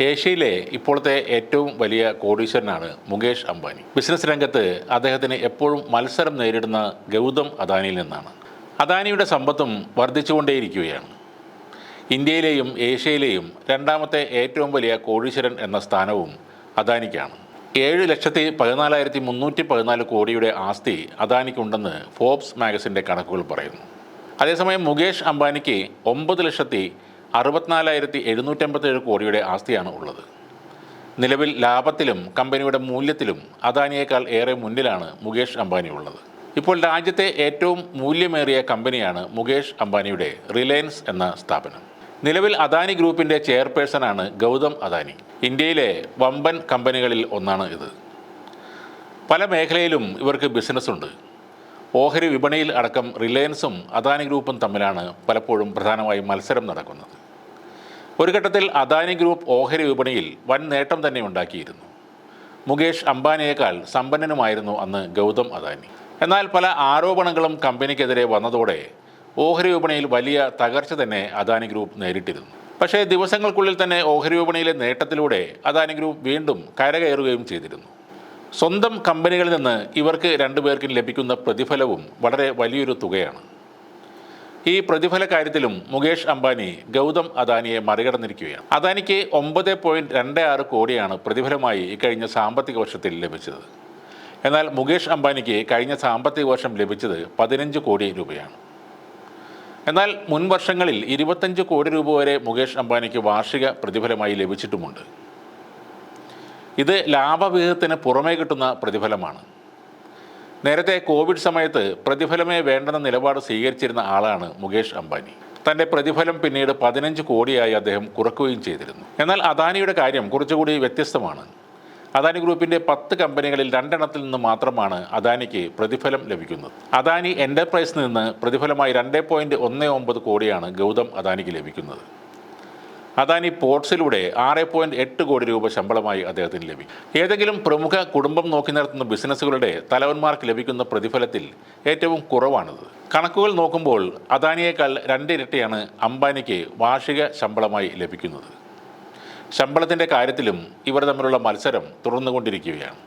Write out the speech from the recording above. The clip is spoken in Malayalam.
ഏഷ്യയിലെ ഇപ്പോഴത്തെ ഏറ്റവും വലിയ കോടീശ്വരനാണ് മുകേഷ് അംബാനി. ബിസിനസ് രംഗത്ത് അദ്ദേഹത്തിന് എപ്പോഴും മത്സരം നേരിടുന്ന ഗൗതം അദാനിയിൽ നിന്നാണ്. അദാനിയുടെ സമ്പത്തും വർദ്ധിച്ചുകൊണ്ടേയിരിക്കുകയാണ്. ഇന്ത്യയിലെയും ഏഷ്യയിലെയും രണ്ടാമത്തെ ഏറ്റവും വലിയ കോടീശ്വരൻ എന്ന സ്ഥാനവും അദാനിക്കാണ്. ഏഴ് ലക്ഷത്തി പതിനാലായിരത്തി മുന്നൂറ്റി പതിനാല് കോടിയുടെ ആസ്തി അദാനിക്കുണ്ടെന്ന് ഫോബ്സ് മാഗസിന്റെ കണക്കുകൾ പറയുന്നു. അതേസമയം മുകേഷ് അംബാനിക്ക് ഒമ്പത് ലക്ഷത്തി അറുപത്തിനാലായിരത്തി എഴുന്നൂറ്റമ്പത്തേഴ് കോടിയുടെ ആസ്തിയാണ് ഉള്ളത്. നിലവിൽ ലാഭത്തിലും കമ്പനിയുടെ മൂല്യത്തിലും അദാനിയേക്കാൾ ഏറെ മുന്നിലാണ് മുകേഷ് അംബാനി ഉള്ളത്. ഇപ്പോൾ രാജ്യത്തെ ഏറ്റവും മൂല്യമേറിയ കമ്പനിയാണ് മുകേഷ് അംബാനിയുടെ റിലയൻസ് എന്ന സ്ഥാപനം. നിലവിൽ അദാനി ഗ്രൂപ്പിന്റെ ചെയർപേഴ്സണാണ് ഗൗതം അദാനി. ഇന്ത്യയിലെ വമ്പൻ കമ്പനികളിൽ ഒന്നാണ് ഇത്. പല മേഖലയിലും ഇവർക്ക് ബിസിനസ്സുണ്ട്. ഓഹരി വിപണിയിൽ അടക്കം റിലയൻസും അദാനി ഗ്രൂപ്പും തമ്മിലാണ് പലപ്പോഴും പ്രധാനമായും മത്സരം നടക്കുന്നത്. ഒരു ഘട്ടത്തിൽ അദാനി ഗ്രൂപ്പ് ഓഹരി വിപണിയിൽ വൻ നേട്ടം തന്നെ ഉണ്ടാക്കിയിരുന്നു. മുകേഷ് അംബാനിയേക്കാൾ സമ്പന്നനുമായിരുന്നു അന്ന് ഗൗതം അദാനി. എന്നാൽ പല ആരോപണങ്ങളും കമ്പനിക്കെതിരെ വന്നതോടെ ഓഹരി വിപണിയിൽ വലിയ തകർച്ച തന്നെ അദാനി ഗ്രൂപ്പ് നേരിട്ടിരുന്നു. പക്ഷേ ദിവസങ്ങൾക്കുള്ളിൽ തന്നെ ഓഹരി വിപണിയിലെ നേട്ടത്തിലൂടെ അദാനി ഗ്രൂപ്പ് വീണ്ടും കരകയറുകയും ചെയ്തിരുന്നു. സ്വന്തം കമ്പനികളിൽ നിന്ന് ഇവർക്ക് രണ്ടുപേർക്കും ലഭിക്കുന്ന പ്രതിഫലവും വളരെ വലിയൊരു തുകയാണ്. ഈ പ്രതിഫല കാര്യത്തിലും മുകേഷ് അംബാനി ഗൗതം അദാനിയെ മറികടന്നിരിക്കുകയാണ്. അദാനിക്ക് ഒമ്പത് പോയിന്റ് രണ്ട് ആറ് കോടിയാണ് പ്രതിഫലമായി ഇക്കഴിഞ്ഞ സാമ്പത്തിക വർഷത്തിൽ ലഭിച്ചത്. എന്നാൽ മുകേഷ് അംബാനിക്ക് കഴിഞ്ഞ സാമ്പത്തിക വർഷം ലഭിച്ചത് പതിനഞ്ച് കോടി രൂപയാണ്. എന്നാൽ മുൻ വർഷങ്ങളിൽ ഇരുപത്തഞ്ച് കോടി രൂപ വരെ മുകേഷ് അംബാനിക്ക് വാർഷിക പ്രതിഫലമായി ലഭിച്ചിട്ടുമുണ്ട്. ഇത് ലാഭവിഹിതത്തിന് പുറമേ കിട്ടുന്ന പ്രതിഫലമാണ്. നേരത്തെ കോവിഡ് സമയത്ത് പ്രതിഫലമേ വേണ്ടെന്ന നിലപാട് സ്വീകരിച്ചിരുന്ന ആളാണ് മുകേഷ് അംബാനി. തന്റെ പ്രതിഫലം പിന്നീട് പതിനഞ്ച് കോടിയായി അദ്ദേഹം കുറക്കുകയും ചെയ്തിരുന്നു. എന്നാൽ അദാനിയുടെ കാര്യം കുറച്ചുകൂടി വ്യത്യസ്തമാണ്. അദാനി ഗ്രൂപ്പിന്റെ പത്ത് കമ്പനികളിൽ രണ്ടെണ്ണത്തിൽ നിന്ന് മാത്രമാണ് അദാനിക്ക് പ്രതിഫലം ലഭിക്കുന്നത്. അദാനി എന്റർപ്രൈസിൽ നിന്ന് പ്രതിഫലമായി രണ്ട് പോയിന്റ് ഒന്ന് ഒമ്പത് കോടിയാണ് ഗൗതം അദാനിക്ക് ലഭിക്കുന്നത്. അദാനി പോർട്സിലൂടെ ആറ് പോയിന്റ് എട്ട് കോടി രൂപ ശമ്പളമായി അദ്ദേഹത്തിന് ലഭിക്കും ഏതെങ്കിലും പ്രമുഖ കുടുംബം നോക്കി നടത്തുന്ന ബിസിനസ്സുകളുടെ തലവന്മാർക്ക് ലഭിക്കുന്ന പ്രതിഫലത്തിൽ ഏറ്റവും കുറവാണിത്. കണക്കുകൾ നോക്കുമ്പോൾ അദാനിയേക്കാൾ രണ്ടിരട്ടിയാണ് അംബാനിക്ക് വാർഷിക ശമ്പളമായി ലഭിക്കുന്നത്. ശമ്പളത്തിന്റെ കാര്യത്തിലും ഇവർ തമ്മിലുള്ള മത്സരം തുടർന്നുകൊണ്ടിരിക്കുകയാണ്.